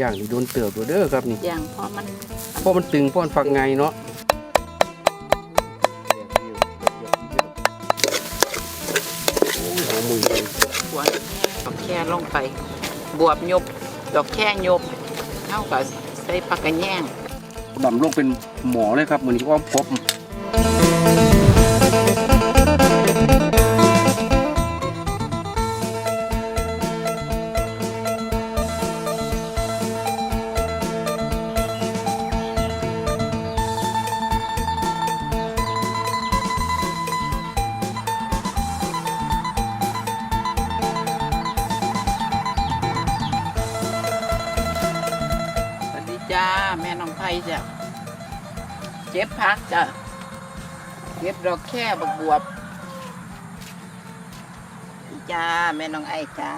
ย่างนี่โดนเติบอยู่เด้อครับนี่อย่างพอมันเพราะมันตึงเพราะมันฝักไงเนาะโอ้ยหอมมือเลยหัวดอกแค่ลงไป บวบยบดอกแค่ยบเท่ากับใส่ผักกระแยงดำลงเป็นหมอเลยครับมือนี้อ้อมครบ จ้ะเจ็บพักจ้ะเก็บดอกแค่บักบวบจ้าแม่น้องไอ้จ้า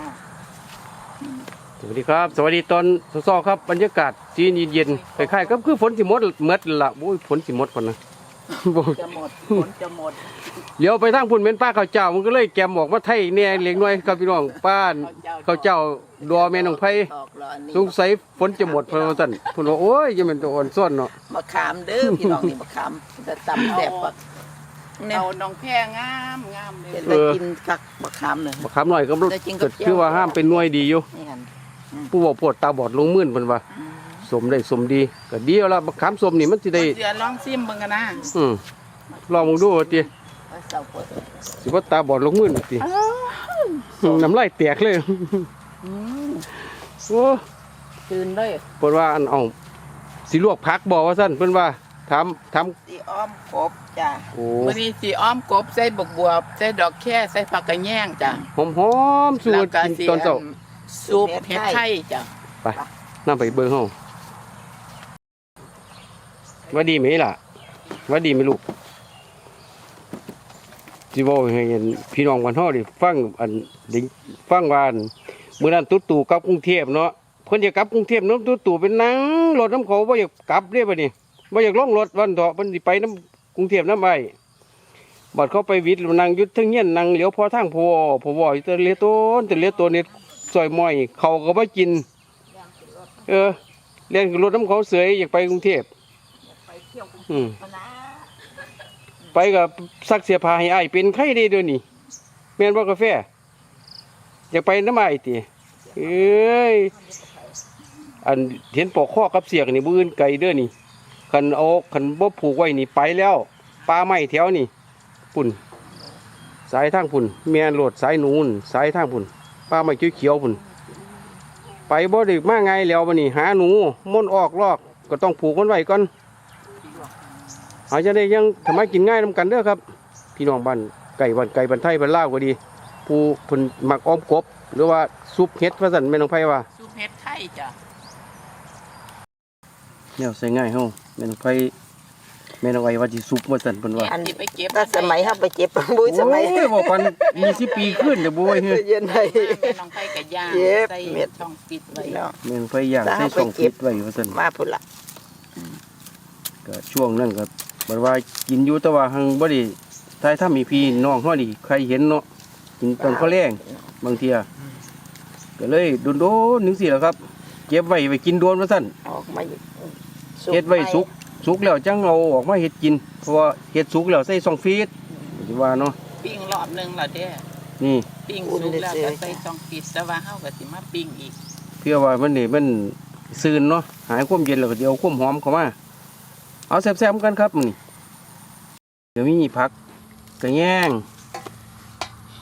สวัสดีครับ สวัสดีตอนสอครับบรรยากาศจีนเย็นๆคล้ายๆก็คือฝนสิมดเมดละโอ้ยฝนสิมดคนนะ บ่จะหมดผลจะหมดเดี๋ยวไปทางพุ่นเป็นป้าข้าวเจ้ามันก็เลยแกมบอกว่าไทยเนี่ยเลี้ยงน้อยครับพี่น้องป้านข้าวเจ้าดอแม่น้องไผตอกเหรออันนี้สงสัยฝนจะหมดเพราะว่าซั่นพุ่นว่าโอ้ยจะเป็นตัวอ่อนซ่อนเนาะมะขามเด้อพี่น้องนี่มะขามจะตำแซ่บปักเอาน้องแพรงามงามเลยจะกินคักมะขามเลย บักขามหน่อยก็แต่จริงก็เกิดคือว่าห้ามเป็นหน่วยดีอยู่นี่หันผู้บอกปวดตาบอดลงมื่นเพิ่นว่า สมได้สมดีก็ดีแล้วล่ะบักขามสมนี่มันสิได้เสือลองซิมเบิ่งกันนะอืมลองมองดูว่าติว่าเศร้าปวดสิว่าตาบอดลงมื่นติน้ำลายแตกเลยอืมโอ้ตื่นเลยเพิ่นว่าอันเอาสิลวกผักบ่ว่าซั่นเพิ่นว่าถามถามสีอ้อมกบจ้ะโอ้วันนี้สีอ้อมกบใส่บกบวบใส่ดอกแค่ใส่ผักกระแยงจ้ะหอมๆสูแล้วตรก็กินสีตอนเช้าซุปเห็ดไทยจ้ะไปนํไปเบิ่งเฮา ว่าดีไหมล่ะ ว่าดีไหมลูกสิเว้าให้เห็นพี่น้องกันเฮาดิฟังอันด้ฟังว่าอันมื้อนั้นตุ๊ตู่กลับกรุงเทพเนาะเพิ่นจะกลับกรุงเทพนาะตุ๊ตู่เป็นนั่งรถน้ำเขาบ่อยากกลับเด้บัดนี้บ่อยากล่องรถวันเถาะเพิ่นไปน้ำกรุงเทพน้ำไอ้บัดเขาไปวิทย์นั่งยุดทั้งเฮียนนั่งเหลียวพอทางพอพอบ่อยู่ต่เลียต้นต่เลียตัวนี่ซอยม้อยเขาก็บ่กิน เออเรียนรถน้ำเขาเสยอยากไปกรุงเทพ เที่ยวอืมพนะไปกับซักเสียผ้าให้อ้ายเป็นไข้ได้เดี๋ยวนี้แม่นบ่กาแฟอยากไปน้ำอ้ายติเอ้ยอันเห็นปอกข้อกับเสียกนี่บ่อื่นไกลเด้อนี่คันเอาคันบ่ผูกไว้นี่ไปแล้วปลาไม้แถวนี่ปุ่น สายทางปุ่น แม่นโหลดสายนูนสายทางปุ่นปลาไม้เขียวๆปุ่น ไปบ่ได้มาไงแล้วบัดนี้หาหนูม่นออกลอกก็ต้องผูกมันไว้ก่อน อาจจะได้ยังทำไมกินง่ายนำกันเด้อครับ พี่น้องบ้านไก่บ้านไก่บ้านไทยบ้านลาวก็ดี ผู้เพิ่นมักอ้อมกบ หรือว่าซุปเห็ดว่าซั่นแม่น้องไผว่าซุปเห็ดไทยจ้ะแนวใส่ง่ายเฮาแม่น้องไผแม่น้องไอ้ว่าสิซุปว่าซั่นเพิ่นว่าอันนี้ไปเก็บถ้าสมัยเขาไปเจ็บบุ้ยสมัยโอ้ยบ่ปัน20ปีขึ้นเด้อบ่เว้ยเฮ้ยเย็นไทยแม่น้องไผ่กับย่างเก็บใส่เม็ดช่องปิดไว้เนาะแม่น้องไผย่างถ้าใส่เอาไปช่องเก็ฟิบตไว้ว่าซั่นมาพุ่นละก็ช่วงนั้นก็ บัดว่ากินอยู่แต่ว่าหังบ่ได้ทายถ้ามีพี่น้องเฮานี่ใครเห็นเนาะกินตอนข้าวแรงบางเที่ยก็เลยโดนๆนึงสิแหล้วครับ เก็บไว้ไว้กินโดนว่าซั่นออกมาเฮ็ดไว้สุกสุกแล้วจังเอาออกมาเฮ็ดกิน เพราะว่าเฮ็ดสุกแล้วใส่ซองฟีดสิว่าเนาะปิ้งรอบหนึงและเด้นี่ปิ้งสุกแล้วก็ใส่ช่องปิดแต่ว่าเฮาก็สิมาปิ้งอีกเพื่อว่ามันนี่มันซื่นเนาะหายความเย็นแล้วก็เดี๋ยวเอาความหอมเข้ามา เอาแซ่บๆกันครับมื้อนี่เดี๋ยวมีผักกระแยง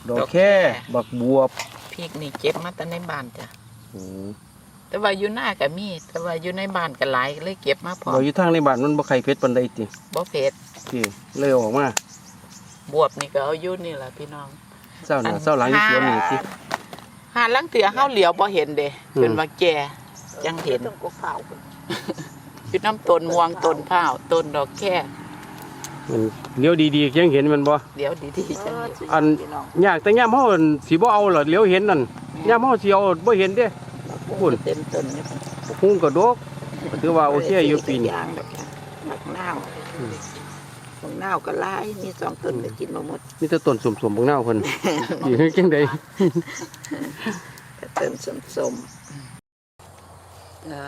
ดอกแค่บักบวบพริกนี่เก็บมาแต่ในบ้านจ้ะโอ้แต่ว่าอยู่หน้าก็มี แต่ว่าอยู่ในบ้านก็หลายเลยเก็บมาพอเราอยู่ทางในบ้านมันบ่ไข่เผ็ดปานใดติบ่เผ็ดที่เลยเอาออกมาบวบนี่ก็เอาอยู่นี่แหละพี่น้องเศร้าหน้าเศร้าหลังอยู่สวนนี่ติหาลังเถือเฮาเหลียวบ่เห็นเด้อืมเป็นว่าแก่จังเห็นต้องกข้าว อยู่น้ำต้นม่วงต้นพร้าวต้นดอกแค่มันเลี้ยวดีๆยังเห็นมันบ่ เดี๋ยวดีๆจังเห็นอัน ยากแต่ยามเฮาอั่นสิบ่เอาเหรอเลี้ยวเห็นนั่นยามเฮาสิเอาบ่เห็นเด้พุ่นเต็มต้นนี่หุ้งกระดกก็ถือว่าโอเคอยู่ปีนี้ยางดอกหมักนาวอืม หมักนาวก็หลายมีสองต้นก็กินมาหมดมีแต่ต้นสมๆบางนาวเพิ่นสิเฮ็ดจังได๋เติมสมจ้า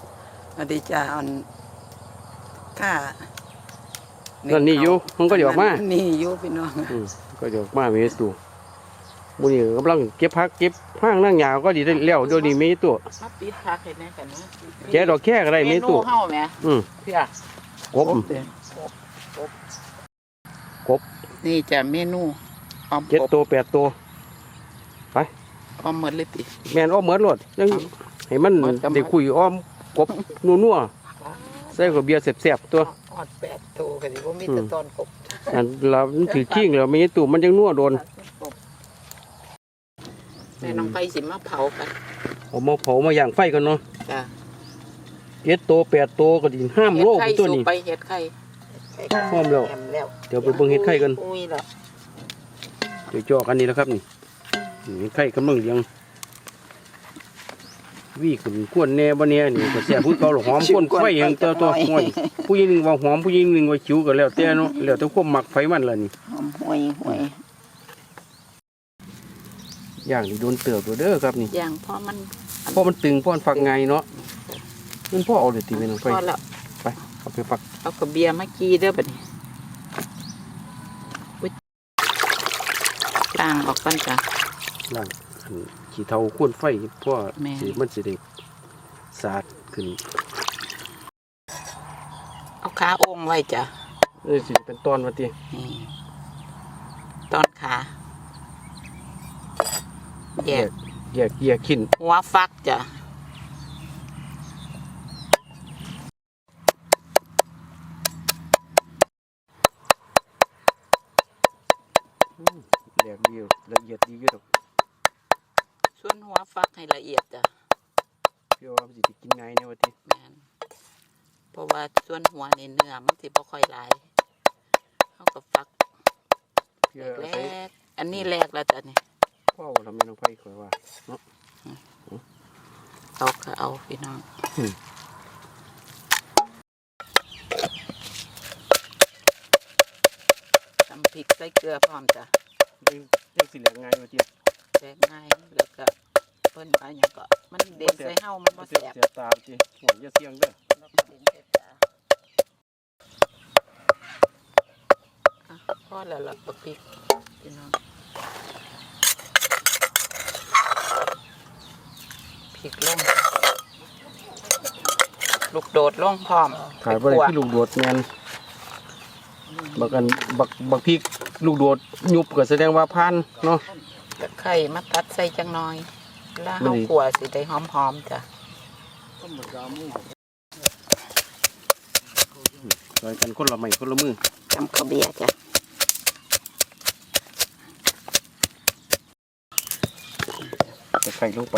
สวั สดีจ้าอันค่ะนั่นนี่อยู่มันก็เดี๋ยวออกมานี่อยู่พี่น้องอืมก็เดี๋ยวมามีตัวมูนี่กำลังเก็บพักเก็บห้างนั่งยาวก็ดีได้แล้วเดี๋ยวนี้มีตัวมาปิดพักเห็นไหมกันนะแกะดอกแค่ก็ได้มีตัวเนูเฮาแหมอืมเพี่ยกบเด้อกบนี่จะเมนูออมเจ็ดกบตัวแปดตัวออมหมดเลยติแม่นอ้อมเหมือนรถยังให้มันเหมือนกับได้คุยอ้อม กบนัวๆใส่กับเบียร์แซ่บๆตัวออดแปดตัวก็สิบ่มีอืมแต่ตอนกบอันเรามันถือขิงแล้วมีตัวมันยังนัวโดนกบแม่น้องไปสิมาเผากันเอามาเผามาย่างไฟกันเนาะจ้าเจ็ดตัวแปดตัวก็ดีห้ามโลกเฮ็ดไข่ตัวสุกนี้ไปเฮ็ดไข่พร้อมแล้วแอมแล้วเดี๋ยวไปเบิ่งเห็ดไข่กันอุ้ยละเดี๋ยวจอกันนี่แหล้วครับนี่นี่ไข่กำลังเลี้ยง วี่ขึ้นกวนแน่บ่เนี่ยนี่ก็แซ่บผู้เก่าหรอกหอมก้นไฟอย่างตัวตัวห้อยผู้หญิงหนึงว่าหอมผู้หญิงหนึงว่าคิ้วก็แล้วแต่เนาะแล้วแต่ความมักไฟมันล่ะนี่หอมห่วยห่วยย่างนี่โดนเติบอยู่เด้อครับนี่อย่างพอมันเพราะมันตึงเพราะมันฝักไงเนาะมันพ่อเอาเลยตีไปลงไปพอแล้วเอาไปฝักเอากระเบียร์มากีเด้อบัดนี้ล้างออกกันจ้ะล่างอัน ขี้เทาข้นไฟเพราะแม่สิมันสิได้สาดขึ้น เอาขาโองไว้จ้ะเออสิเป็นตอนว่าตินี่ตอนขาแยกแยกแยกขินหัวฟักจ้ะ แยกดีอยู่ละเอียดดีอยู่ดอก ส่วนหัวฟักให้ละเอียดจ้ะ เพื่อว่ามันสิได้ กินง่ายเนี่ยว่าติแม่นเพราะว่าส่วนหัวนี่เนื้อมันสิบ่ค่อยหลายเขาก็ฟักเพื่อแรใช้กๆอันนี้แรกแล้วจ้ะนี่พ่อทำให้น้องไฟข่อยว่าเอาก็เอาพี่น้องอืมทำพริกใส่เกลือพร้อมจ้ะได้ได้สิเหลือง่ายว่าติแซ่บง่ายแล้วก็ เพิ่นว่ยังก็มันเด่นใส่เฮามันบ่เสียแซ่บเสียตามติหัวอย่าเสียงเด้อแล้วก็เด่นใส่ตาอะพอแล้วล่ะบักพริกพี่น้องพริกลงลูกโดดลงพร้อมขายบ่ได้ไปคั่ลูกโดดแม่นบักอันบักบักพริกลูกโดดยุบก็แสดงว่าผ่านเนาะตะไคร่มาตัดใส่จังหน่อย แล้วมันเฮาดีขัวสิได้หอมๆจ้ะซอยกันคนละไม้คนละมือทำข้าวเบียร์จ้ะจะไข่ลงไป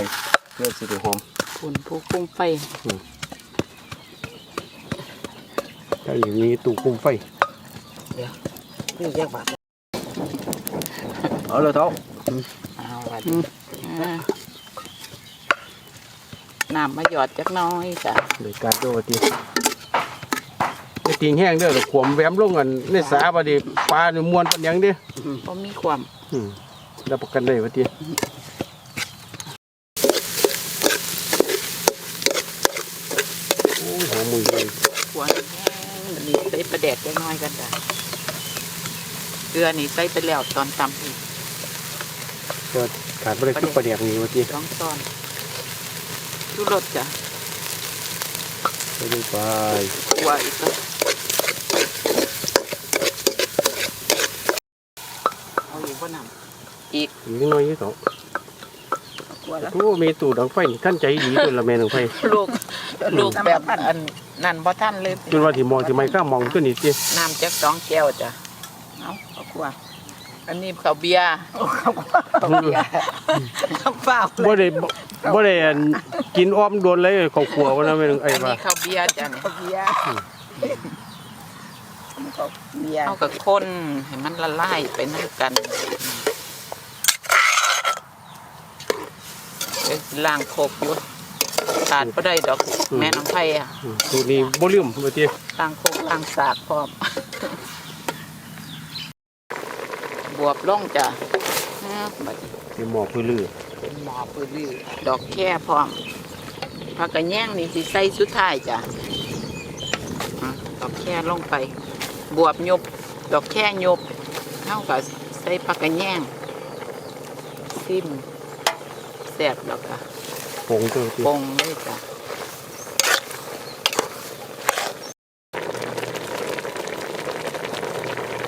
เพื่อสิได้หอมฝุ่นผู้คุ้มไฟถ้าอย่างนี้ตู้คุมไฟนี่เรียกว่าเอาเลยเท้าเอาละดิอ่า น้ำมาหยอดจักหน้อยจ้ะเลยการโดดทีไอ้ติงแห้งเด้อแต่ขวมแหวมลงกันในสาบดีปลาเนี่ยมวนปันหยังเด้อบ่มีความอืมรับประกันได้ว่าทีโอ้ยหอมมือเลยขัวแห้งบัดนี้ใส่ปลาแดกจักหน้อยกันจ้ะเกลือนี่ใส่ไปแล้วตอนตำอีกก็ขาดไปเลยคือประเดี๋ยวนี้ว่าทีสองตอน ดูรสจ้ะไปลงไปขัวอีกก็เอาอยู่บ่นำอีกอีกนิดหน้อยยี่สองขัวแล้วโอ้มีตู้ดังไฟนี่ท่านใจดีตัวละแม่ดังไฟลูกลูกแบบอันนั่นบ่ทันเลยจนว่าที่มองที่ไม่ข้ามมองขึ้นนี่ทีน้ำจักสองแก้วจ้ะเอาเอาขวด อันนี้ข้าวเบียร์ข้าวเปล่าบ่ได้บ่บ่ได้อันกินอ้อมโดนเลยเขาขัววันนั้นไม่ถึงไอ้อันว่านี้ข้าวเบียร์จ้ะเนี่ยข้าวเบียร์ข้าวเบียร์เอากับคนให้มันละลายไปน้ำกันเดี๋ยวสิล้างโคกอยู่ขาดบ่ได้ดอกแม่น้องไผ่อะอืมสูตรนี้บ่ลืมว่าทีล้างโคกล้างสากพร้อมบ วบลงจ้ะอ่าบัดนี้เป็นหมอพื้นลือเป็นหมอปื้อลือดอกแค่พร้อมผักกระแยงนี่สิใส่สุดท้ายจ้ะอะดอกแค่ลงไป บวบยบ ดอกแค่ยบเท่ากับใส่ผักกระแยงซิมแซ่บแล้วก็ผงตัวติปรุงเลยจ้ะ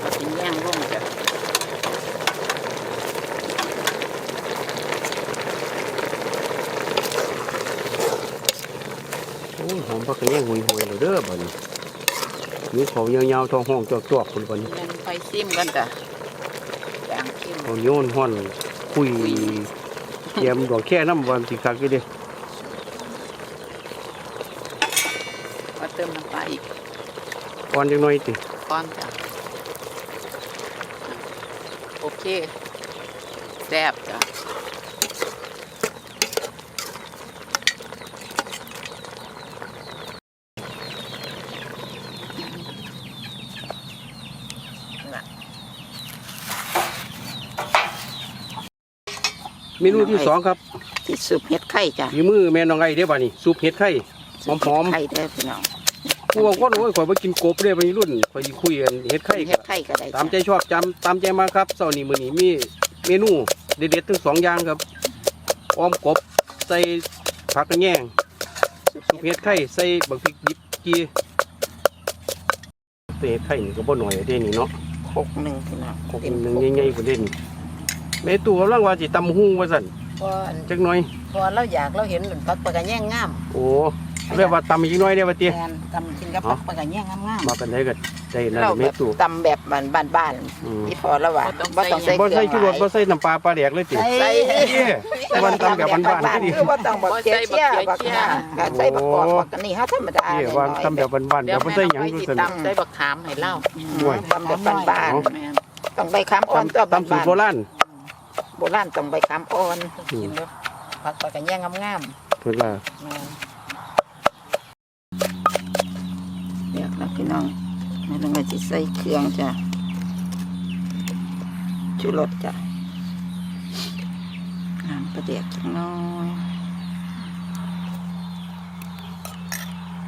ผักกระแยงลงจ้ะ โอ้ยหอมผักกระแยงหุยหวยเลยเด้อบัดนี้มีเขายาวๆท้องห้องจอกๆคนบัดนี้แม่นไปซิมกันจ้ะจางซิมเขาโยนห้อนคุยเตรียมดอกแค่น้ำวันสิคักอยู่เด้มาเติมน้ำปลาอีกก่อนจังหน่อยติก้อนจ้ะโอเคแซ่บจ้ะ เมนูที่สองครับที่สุปเห็ดไข่จ้ะฝีมือแม่น้องไอ้เด้อบัดนี้ซุปเห็ดไข่หอมไข่เด้อพี่น้องๆผู้บางคนโอ้ยข่อยบ่กินกบเด้วัยรุ่นข่อยสิคุยกันเห็ดไข่เห็ดไข่ก็ได้ตามใจชอบจำตามใจมาครับเช้านี้มื้อนี้มีเมนูเด็ดๆทั้งสองอย่างครับอ้อมกบใส่ผักกระแยงซุปเห็ดไข่ใส่บักพริกดิบกีเห็ดไข่นี่ก็บ่น้อยเด้นี่เนาะหกหนึ่งพี่น้องกบหนึงใหญ่ๆกว่าเด่น แม่ตู่กำลังว่าสิตำหุ้งว่าซั่นพออันจักหน่อย พอเราอยากเราเห็นเหมือนปักปลากระแยงงามโอ้เรียกว่าตำอีกหน่อยได้อว่าติแทนตำกินกับปักปลากระแยงงามมาเป็นได้ก็ได้นั่นเราแม่แบบตู่ตำแบบบ้านบ้านอืมๆที่พอละว่าบ่ต้องใส่บ่เกลืใส่อชูรสบ่ใส่น้ำปลาปลาแดกเลยติ ใส่เอ้วันตำแบบบ้านๆก็ดี คือว่าต้องบักเจียเจียบักหน้าก็ใส่บักกอกบักอันนี่เฮาธรรมดาเอ้ว่าตำแบบบ้านๆๆเดี๋เดี๋ยยววบ่แม่ใส่หน้ยัองงไปดูสิซั่นตำใส่บักขามให้เล่าด้วย ตำแบบบ้านแม่นๆต้องใบขามอ่อนตัวตำสูตรโบราณ โบราณต้องใบขามอ่อนกินแล้วปักปลากระแยงงามเพิ่นว่าๆแม่นเดี๋ยวนะพี่น้องไม่ต้องไปสิใส่เครื่องจ้ะชูรสจ้ะน้ำประเดียกจักหน้อย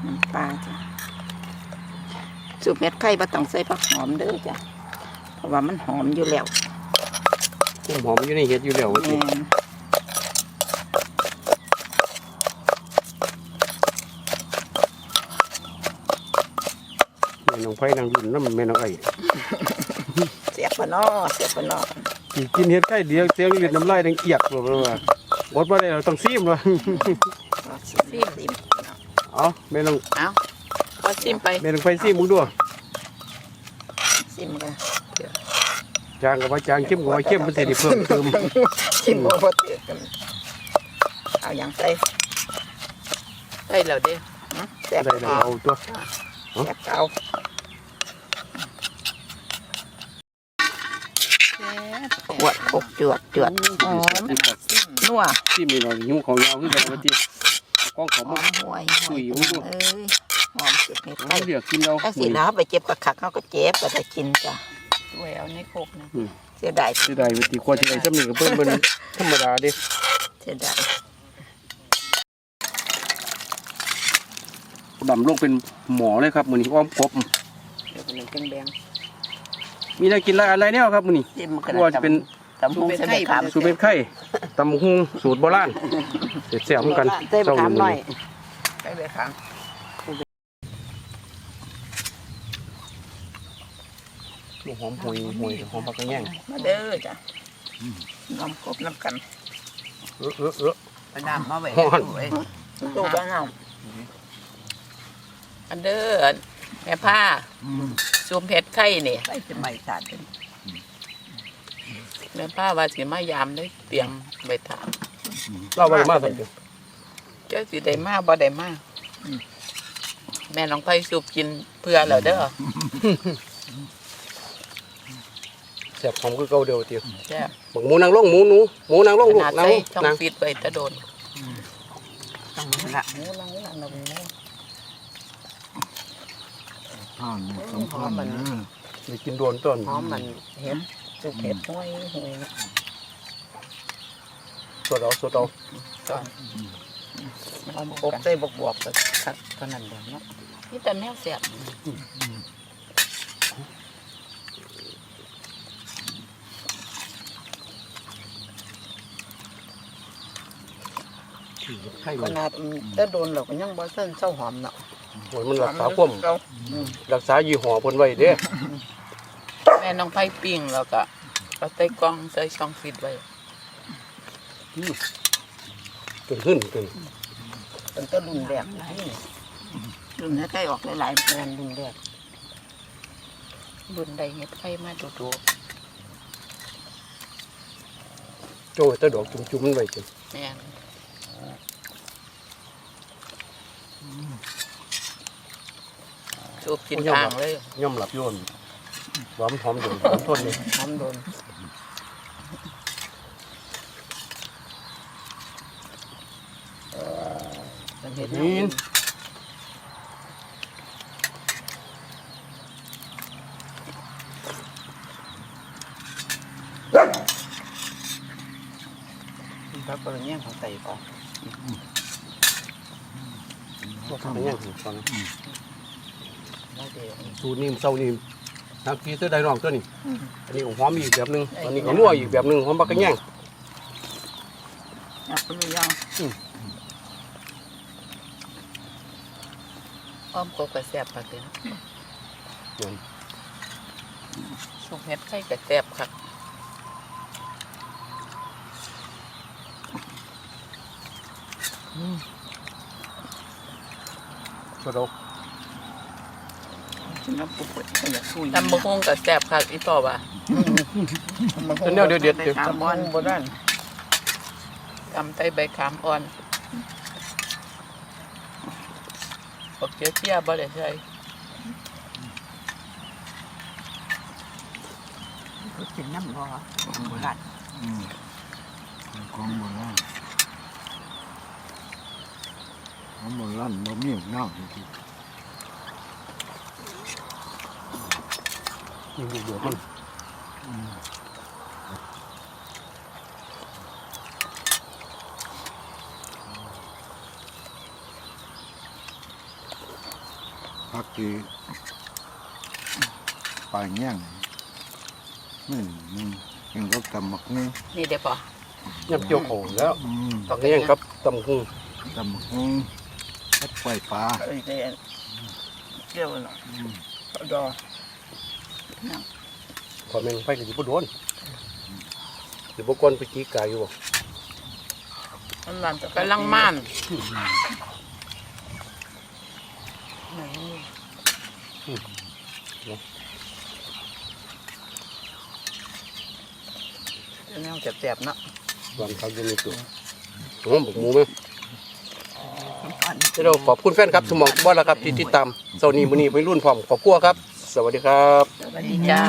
น้ำปลาจ้ะสูบเม็ดไข่บ่ต้องใส่ผักหอมเด้อจ้ะเพราะว่ามันหอมอยู่แล้ว หอมอยู่ในเฮ็ดอยู่แล้วว่าติแม่นแม่น้องไผนางรุ่นนำแม่น้องไอ้เสียบปะนอเสียบปะนอสิกินเฮ็ดไข่เดียวเสียงเลือดน้ำลายดังเอียกบ่ว่าบ่บ่ได้เราต้องซีมว่าซิมซิมเอาแม่น้องเอาพอซิมไปแม่น้องไผซีมมึงดูซิมกัน จางก็ว่าจางเข้มก็ว่าเข้มมันสิได้เพิ่มเติมซิมบ่พอเตือกันเอาอย่างใส่ได้แล้วเด้หึแซ่บได้แล้วเอาตัวแซ่บเก่าขวดหกจวดจวดหอมนัวซีมนี่เราหิวของยาวคือกันว่าติกล้องเขาหบ่อมห่วยห่วยอุ้ยอุ้ยเอ้ยหอมสุดเม็ดเราไข่เลือกกินเอาถ้าสินะไปเจ็บกระคักเขาก็เจ็บก็ได้กินจ้ะ ด้วยเอาในโคกนะเสียดายสิได้วิธีควรสิได้ซ้ำนี่ก็เพิ่นเบิ่นธรรมดาเด้เสียดายดำลงเป็นหมอเลยครับมื้อนี้อ้อมกบเดี๋ยวมันเป็นแบงมีได้กินหลายอะไรแนวครับมื้อนี้จิ้มกันบ่ว่าจะเป็นตำพุงใส่ใบขามสูตรเป็นไข่ตำบักหุงสูตรโบราณแซ่บๆเหมือนกันใส่ใบขามหน่อย ใส่ใบขาม นี่หอมหวยหวยหอมผักกระแยงมาเด้อจ้ะน้ำกบน้ำกันเออเออเออเอาน้ำมาไว้ฮ้อนไว้ตู้บ้านเฮาอันเด้อแม่ผ้าซูมเพชรไข่นี่ใส่จะใบสาดเป็นแม่ผ้าว่าสิมายามได้เตรียมใบถามเล่าไปมาสั่นเด้อเจ้าสิได้มาบ่ได้มาแม่น้องไผ่สูบกินเพื่อแล้วเด้อ แซ่บหอมคือเก่าเดียวเดียวแซ่บบักหมูนางลงหมูหนูหมูนางลงขลูกนาดนางใส่ลงช่องนางฟิตไว้ตะโดนต้องละหมูลังลังลังผ่านสองผ่านนะไปกินโดนต้นหอมมันเห็ดสุกเห็ดห้วยห้วยสดเอาสดเอาก่อนเอาอบใส่บวบๆก็คักเท่านั้นเดียวเนาะนี่แต่แนวแซ่บ ไข่ขมันนาดจะโดนเราก็ยังบ่เส้นเจ้าหอมเนาะโอ้ยมันรักษาความเก่ารักษายี่ห้อเพิ่นไว้เด้แม่น้องไผ่ปิ้งแล้วก็เอาใส่กล่องใส่ช่องฟิตไว้จนขึ้นจนเป็นต้นรุ่นแรกนี่รุ่นให้ใกล้ออกหลายแม่นรุ่นแรกรุ่นใดเฮ็ดไข่มาดูโจ้แตะดอกจุ่มๆมันไว้จนๆแม่น สูบกินทางเลยย่อมหลับโยนหวานหอมโดนหอมทนนี่หอมโดนเป็นเห็ดแนวนี่อื่นครับก็เลยแย่งของไต่ก่อ นบ่ทำให้ยังฟังแล้วเดี๋ยวสูตรนี้เซานี่นักกีเสื้อได้รองตัวนี้ อันนี้ก็หอมอีกแบบหนึง อันนี้ก็นัวอีกแบบหนึงหอมบักกะแยงๆอยากเป็นยังอ้อมกบกระแสบผักเลยนะเหมือนสุกเห็ดไข่กระแสบค่ะกระดกกินน้ำปุ๊บก็อยากสู้ตำบะฮงกระแสบค่ะอีต่อว่าเป็นแนวเด็ดๆเด็ดคาตำร์บบออนนบนนั่นตำไตใบขามอ่อนบักเจียวเจียบ่ได้ใช่กินน้ำรอโบราณอืมเป็นของโบราณ ของโบราณบ่มีเงาจริงนี่ดูเดือดมันๆพักที่ปลายแง่งนี่นี่ยังก็ตำหมักนี่นี่เดี๋ยวพอยับเจียวโขงแล้วอืมบักกะแยงกับตำหุ้ง ตำหมักนี่ กับไฟปลาเอ้ยเดี๋ยวเกี่ยวเนาดอขอแม่งไฟก็สิบ่โดนสิบก่อนไปจีกายอยู่บ่มันหวานกำลังม่านแนวแสบๆเนาะวานครับอยู่ในตัวหอมบกหมูไหม ที่เราขอบคุณแฟนครับสมองบอละครับที่ติดตามเสาร์นี้มื้อนี้ไปรุ่นพร้อมขอบคุณครับ สวัสดีครับ สวัสดีจ้า